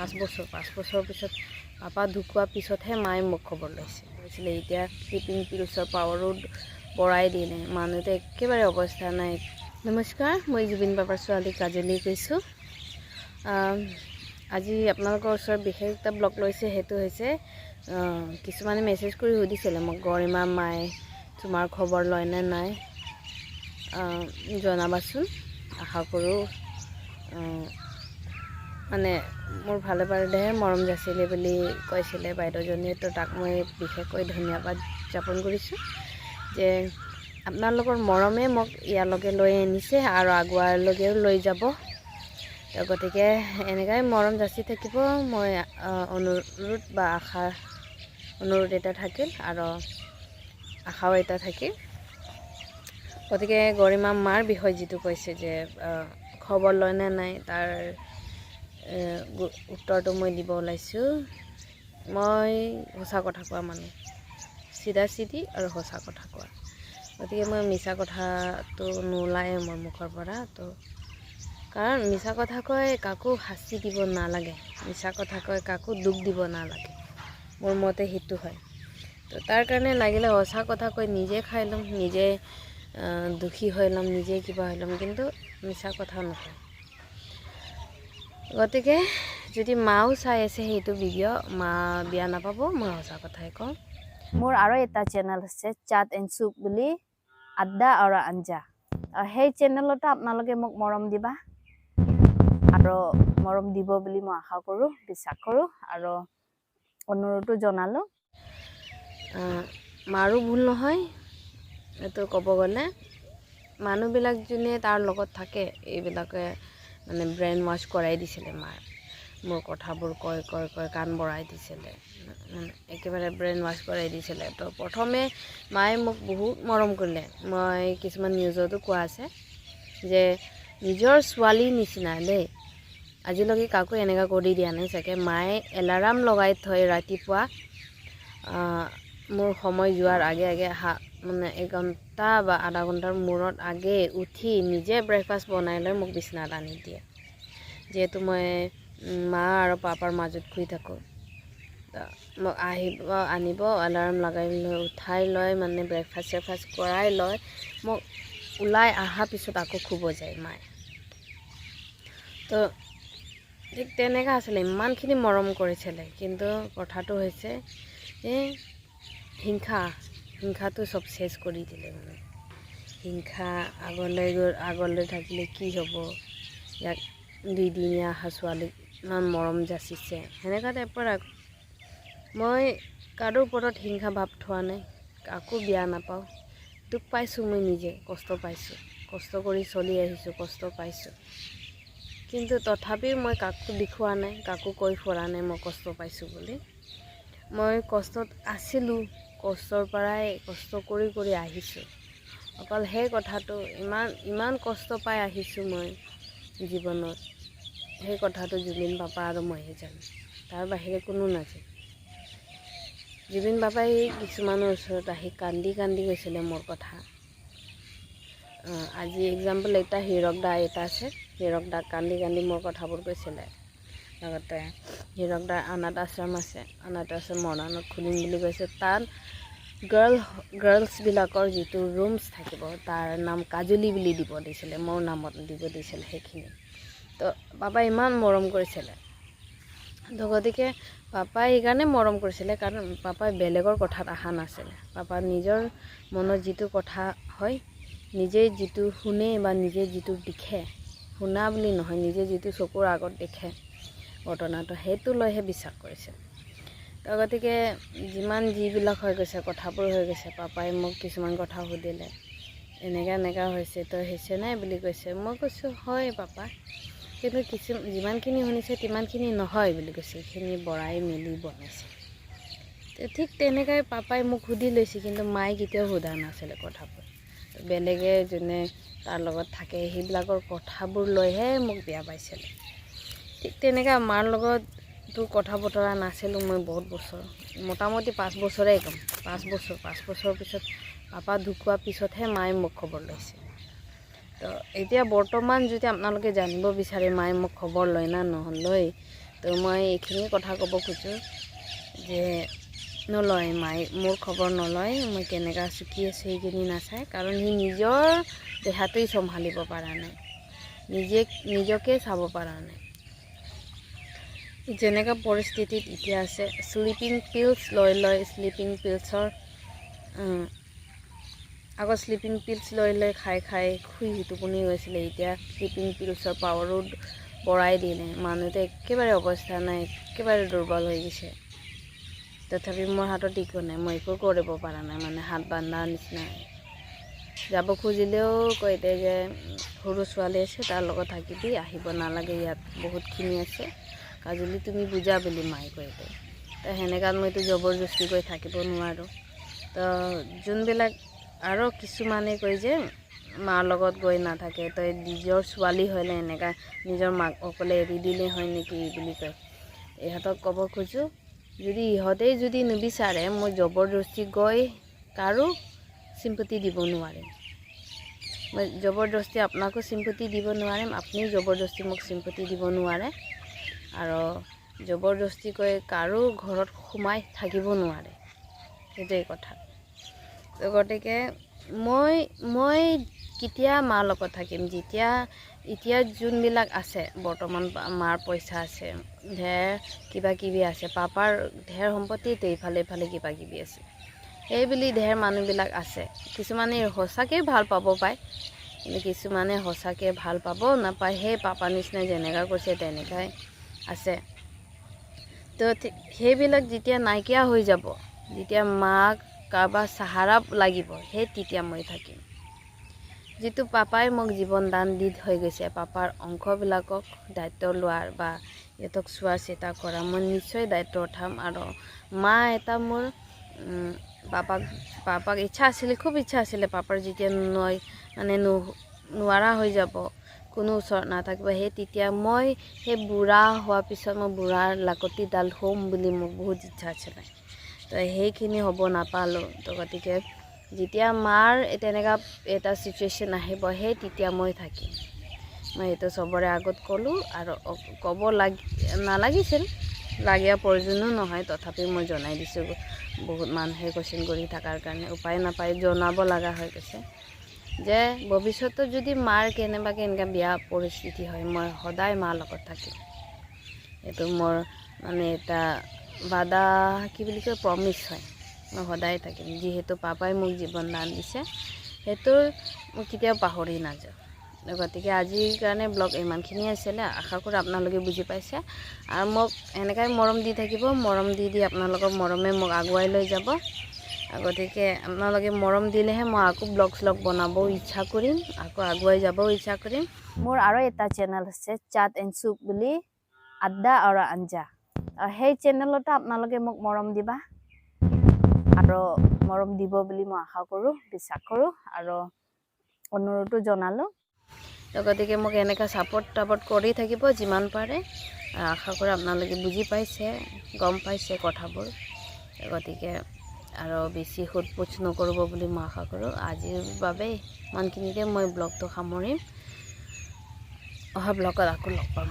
পাঁচ বছৰ, পাঁচ বছৰৰ পিছত পাপা ঢুকোৱাৰ পিছতহে মায়ে মোক খবৰ লৈছে। কৈছিলে, এতিয়া শ্লিপিং পিলছৰ পাৱাৰো বঢ়াই দিলে মানুহটো একেবাৰে অৱস্থা নাই। নমস্কাৰ, মই জুবিন বাবাৰ ছোৱালী কাজলী কৈছোঁ। আজি আপোনালোকৰ ওচৰত বিশেষ এটা ব্লগ লৈছে, সেইটো হৈছে কিছুমানে মেছেজ কৰি সুধিছিলে মোক, গৰিমা, মায়ে তোমাৰ খবৰ লয়নে নাই? জনাবাচোন। আশা কৰোঁ মানে মোৰ ভালে পাৰেহে মৰম যাচিলে বুলি কৈছিলে বাইদেউজনীয়ে। তো তাক মই বিশেষকৈ ধন্যবাদ জ্ঞাপন কৰিছোঁ যে আপোনালোকৰ মৰমে মোক ইয়ালৈকে লৈ আনিছে আৰু আগুৱালৈকেও লৈ যাব। গতিকে এনেকৈ মৰম যাচি থাকিব। মই অনুৰোধ বা আশা, অনুৰোধ এটা থাকিল আৰু আশাও এটা থাকিল। গতিকে গৰিমা মাৰ বিষয়ে যিটো কৈছে যে খবৰ লয় নে নাই, তাৰ উত্তৰটো মই দিব ওলাইছোঁ। মই সঁচা কথা কোৱা মানুহ চিধা চিধি আৰু সঁচা কথা কোৱা। গতিকে মই মিছা কথাটো নোলায়ে মোৰ মুখৰ পৰা তো কাৰণ মিছা কথা কৈ কাকো শাস্তি দিব নালাগে। মিছা কথা কৈ কাকো দুখ দিব নালাগে। মোৰ মতে সেইটো হয়। তো তাৰ কাৰণে লাগিলে সঁচা কথা কৈ নিজে খাই ল'ম নিজে দুখী হৈ ল'ম নিজে কিবা হৈ ল'ম কিন্তু মিছা কথা নকওঁ গতিকে যদি মাও চাই আছে সেইটো ভিডিঅ' মা বেয়া নাপাব মই সঁচা কথাই কওঁ। মোৰ আৰু এটা চেনেল আছে চাট এণ্ড চুপ বুলি আড্ডা আৰু আঞ্জা। সেই চেনেলতো আপোনালোকে মোক মৰম দিবা। আৰু মৰম দিব বুলি মই আশা কৰোঁ বিশ্বাস কৰোঁ আৰু অনুৰোধো জনালোঁ। মাৰো ভুল নহয় এইটো ক'ব গ'লে। মানুহবিলাক যোনে তাৰ লগত থাকে এইবিলাকে মানে ব্ৰেইন ৱাছ কৰাই দিছিলে মাৰ মোৰ কথাবোৰ কয় কয় কয় কাণ বঢ়াই দিছিলে। মানে একেবাৰে ব্ৰেইন ৱাছ কৰাই দিছিলে। তো প্ৰথমে মায়ে মোক বহুত মৰম কৰিলে। মই কিছুমান নিউজতো কোৱা আছে যে নিজৰ ছোৱালীৰ নিচিনা দেই আজিলৈকে কাকো এনেকুৱা কৰি দিয়া নাই। চাগে মায়ে এলাৰ্ম লগাই থয় ৰাতিপুৱা মোৰ সময় যোৱাৰ আগে আগে হা মানে এঘণ্টা বা আধা ঘণ্টাৰ মূৰত আগে উঠি নিজে ব্ৰেকফাষ্ট বনাই লৈ মোক বিচনাত আনি দিয়ে। যিহেতু মই মা আৰু পাপাৰ মাজত শুই থাকোঁ। মোক আহিব, আনিব এলাৰ্ম লগাই লৈ, উঠাই লৈ মানে ব্ৰেকফাষ্ট চেকফাষ্ট কৰাই লৈ মোক ওলাই অহাৰ পিছত আকৌ শুব যায় মায়ে। তো ঠিক তেনেকুৱা আছিলে, ইমানখিনি মৰম কৰিছিলে। কিন্তু কথাটো হৈছে এই হিংসা হিংসাটো চব চেচ কৰি দিলে মানে। হিংসা আগলৈ গৈ, আগলৈ থাকিলে কি হ'ব? ইয়াক দুইদিনীয়া অহা ছোৱালীক ইমান মৰম যাচিছে। সেনেকুৱা টাইপৰ মই কাৰো ওপৰত হিংসা ভাৱ থোৱা নাই, কাকো বেয়া নাপাওঁ। দুখ পাইছোঁ মই নিজে, কষ্ট পাইছোঁ। কষ্ট কৰি চলি আহিছোঁ, কষ্ট পাইছোঁ। কিন্তু তথাপিও মই কাকো দেখুওৱা নাই, কাকো কৈ ফুৰা নাই, মই কষ্ট পাইছোঁ বুলি। মই কষ্টত আছিলোঁ। কষ্টৰ পৰাই কষ্ট কৰি কৰি আহিছোঁ। অকল সেই কথাটো, ইমান ইমান কষ্ট পাই আহিছোঁ মই জীৱনত। সেই কথাটো জুবিন পাপা আৰু মইহে জানো, তাৰ বাহিৰে কোনো নাজানে। জুবিন পাপাই কিছুমানৰ ওচৰত আহি কান্দি কান্দি কৈছিলে মোৰ কথা। আজি এক্সাম্পল এটা হীৰক দা এটা আছে, হীৰক দা কান্দি কান্দি মোৰ কথাবোৰ কৈছিলে। লগতে হীৰক দাৰ অনাথ আশ্ৰম আছে অনাথ আশ্ৰম মৰাণত খুলিম বুলি কৈছে তাত গাৰ্ল গাৰ্লছবিলাকৰ যিটো ৰুমছ থাকিব, তাৰ নাম কাজলী বুলি দিব দিছিলে, মোৰ নামত দিব দিছিলে সেইখিনি। তো পাপাই ইমান মৰম কৰিছিলে। তো গতিকে পাপাই সেইকাৰণে মৰম কৰিছিলে, কাৰণ পাপাই বেলেগৰ কথাত অহা নাছিলে। পাপা নিজৰ মনত যিটো কথা হয়, নিজে যিটো শুনে বা নিজে যিটো দেখে, শুনা বুলি নহয়, নিজে যিটো চকুৰ আগত দেখে ঘটনাটো সেইটো লৈহে বিশ্বাস কৰিছে। তো গতিকে যিমান যিবিলাক হৈ গৈছে, কথাবোৰ হৈ গৈছে, পাপাই মোক কিছুমান কথা সুধিলে, এনেকৈ এনেকুৱা হৈছে, তই হৈছে নাই বুলি কৈছে। মই কৈছোঁ, হয় পাপা। কিন্তু কিছু, যিমানখিনি শুনিছে, তিমানখিনি নহয় বুলি কৈছে। এইখিনি বৰাই মেলি বনাইছে। ঠিক তেনেকৈ পাপাই মোক সুধি লৈছে, কিন্তু মায়ে কেতিয়াও সোধা নাছিলে কথাবোৰ। বেলেগে যোনে তাৰ লগত থাকে, সেইবিলাকৰ কথাবোৰ লৈহে মোক বেয়া পাইছিলে। ঠিক তেনেকৈ মাৰ লগততো কথা বতৰা নাছিলোঁ মই বহুত বছৰ। মোটামুটি পাঁচ বছৰেই ক'ম। পাঁচ বছৰ, পাঁচ বছৰৰ পিছত পাপা ঢুকোৱাৰ পিছতহে মায়ে মোক খবৰ লৈছে। তো এতিয়া বৰ্তমান যদি আপোনালোকে জানিব বিচাৰে, মায়ে মোক খবৰ লয় না নলয়, তো মই এইখিনি কথা ক'ব খোজোঁ যে নলয়, মায়ে মোৰ খবৰ নলয়, মই কেনেকৈ আছোঁ কি আছোঁ সেইখিনি নাচায়, কাৰণ সি নিজৰ দেহাটোই চম্ভালিব পৰা নাই। নিজে, নিজকে চাব পৰা নাই। যেনেকুৱা পৰিস্থিতিত এতিয়া আছে শ্লিপিং পিলছ লৈ লয় শ্লিপিং পিলছৰ আগত শ্লিপিং পিলছ লৈ লৈ খাই খাই শুই টোপনি গৈছিলে এতিয়া শ্লিপিং পিলছৰ পাৱাৰো বঢ়াই দিলে, মানুহটো একেবাৰে অৱস্থা নাই, একেবাৰে দুৰ্বল হৈ গৈছে। তথাপি মোৰ হাতত একো নাই, মই একো কৰিব পৰা নাই মানে হাত বান্ধা নিচিনা। যাব খুজিলেও কৈ দিয়ে যে, সৰু ছোৱালী আছে, তাৰ লগত থাকিবি আহিব নালাগে, ইয়াত বহুতখিনি আছে। কাজলি, তুমি বুজা বুলি মায়ে কৈ দিয়ে তো সেনেকুৱাত মইতো জবৰদস্তি কৰি থাকিব নোৱাৰোঁ। তো যোনবিলাক আৰু কিছুমানে কয় যে, মাৰ লগত গৈ নাথাকে, তই নিজৰ ছোৱালী হ'লে এনেকুৱা নিজৰ মাক অকলে এৰি দিলে হয় নেকি বুলি কয়। ইহঁতক ক'ব খোজোঁ, যদি ইহঁতেই যদি নিবিচাৰে, মই জবৰদস্তি গৈ কাৰো চিম্পতি দিব নোৱাৰিম। মই জবৰদস্তি আপোনাকো চিম্পতি দিব নোৱাৰিম, আপুনিও জবৰদস্তি মোক চিম্পতি দিব নোৱাৰে। আৰু জবৰদস্তিকৈ কাৰো ঘৰত সোমাই থাকিব নোৱাৰে। সেইটোৱেই কথা। গতিকে মই মই কেতিয়া মাৰ লগত থাকিম? যেতিয়া, এতিয়া যোনবিলাক আছে, বৰ্তমান মাৰ পইচা আছে, ধেৰ কিবা কিবি আছে, পাপাৰ ধেৰ সম্পত্তিত ইফালে ইফালে কিবা কিবি আছে সেইবুলি ধেৰ মানুহবিলাক আছে। কিছুমানে সঁচাকৈ ভালো পাব পায়, কিন্তু কিছুমানে সঁচাকৈ ভালো পাব নাপায়। সেই পাপা নিচিনা যেনেকুৱা কৈছে তেনেকুৱাই আছে। তো সেইবিলাক যেতিয়া নাইকিয়া হৈ যাব, যেতিয়া মাক কাৰোবাৰ চাহাৰা লাগিব, সেই তেতিয়া মই থাকিম। যিটো পাপাই মোক জীৱন দান দি থৈ গৈছে, পাপাৰ অংশবিলাকক দায়িত্ব লোৱাৰ বা সিহঁতক চোৱা চিতা কৰা, মই নিশ্চয় দায়িত্ব উঠাম আৰু মা এটা মোৰ পাপাক পাপাক ইচ্ছা আছিলে, খুব ইচ্ছা আছিলে, পাপাৰ যেতিয়া নৈ মানে নোৱাৰা হৈ যাব কোনো ওচৰত নাথাকিব। সেই তেতিয়া মই সেই বুঢ়া হোৱাৰ পিছত মই বুঢ়াৰ লাকতিডাল হ'ম বুলি মোৰ বহুত ইচ্ছা আছিলে। তো সেইখিনি হ'ব নাপালোঁ। তো গতিকে যেতিয়া মাৰ তেনেকুৱা এটা চিটুৱেশ্যন আহিব, সেই তেতিয়া মই থাকিম। মই এইটো চবৰে আগত ক'লোঁ আৰু ক'ব লাগি, নালাগিছিল। লাগীয়া প্ৰয়োজনো নহয়। তথাপি মই জনাই দিছোঁ। বহুত মানুহে কোৱেশ্যন কৰি থকাৰ কাৰণে উপায় নাপায়, জনাব লগা হৈ গৈছে। যে ভৱিষ্যতত যদি মাৰ কেনেবাকৈ এনেকুৱা বেয়া পৰিস্থিতি হয়, মই সদায় মাৰ লগত থাকিম। এইটো মোৰ মানে এটা বাদা কি বুলি কয় প্ৰমিছ হয়। মই সদায় থাকিম। যিহেতু পাপাই মোক জীৱন দান দিছে, সেইটো মই কেতিয়াও পাহৰি নাযাওঁ। গতিকে আজিৰ কাৰণে ব্লগ ইমানখিনিয়ে আছিলে। আশা কৰোঁ আপোনালোকে বুজি পাইছে। আৰু মোক এনেকৈ মৰম দি থাকিব। মৰম দি দি আপোনালোকৰ মৰমে মোক আগুৱাই লৈ যাব। গতিকে আপোনালোকে মৰম দিলেহে মই আকৌ ব্লগ শ্লগ বনাবও ইচ্ছা কৰিম আকৌ আগুৱাই যাবও ইচ্ছা কৰিম। মোৰ আৰু এটা চেনেল আছে চাট এণ্ড চুপ বুলি আড্ডা আৰু আঞ্জা। সেই চেনেলতো আপোনালোকে মোক মৰম দিবা আৰু মৰম দিব বুলি মই আশা কৰোঁ বিশ্বাস কৰোঁ আৰু অনুৰোধো জনালোঁ। গতিকে মোক এনেকৈ ছাপৰ্ট টাপৰ্ট কৰি থাকিব যিমান পাৰে। আশা কৰোঁ আপোনালোকে বুজি পাইছে গম পাইছে কথাবোৰ। গতিকে আৰু বেছি সোধ পোছ নকৰিব বুলি মই আশা কৰোঁ আজিৰ বাবে ইমানখিনিতে মই ব্লগটো সামৰিম। অহা ব্লগত আকৌ লগ পাম।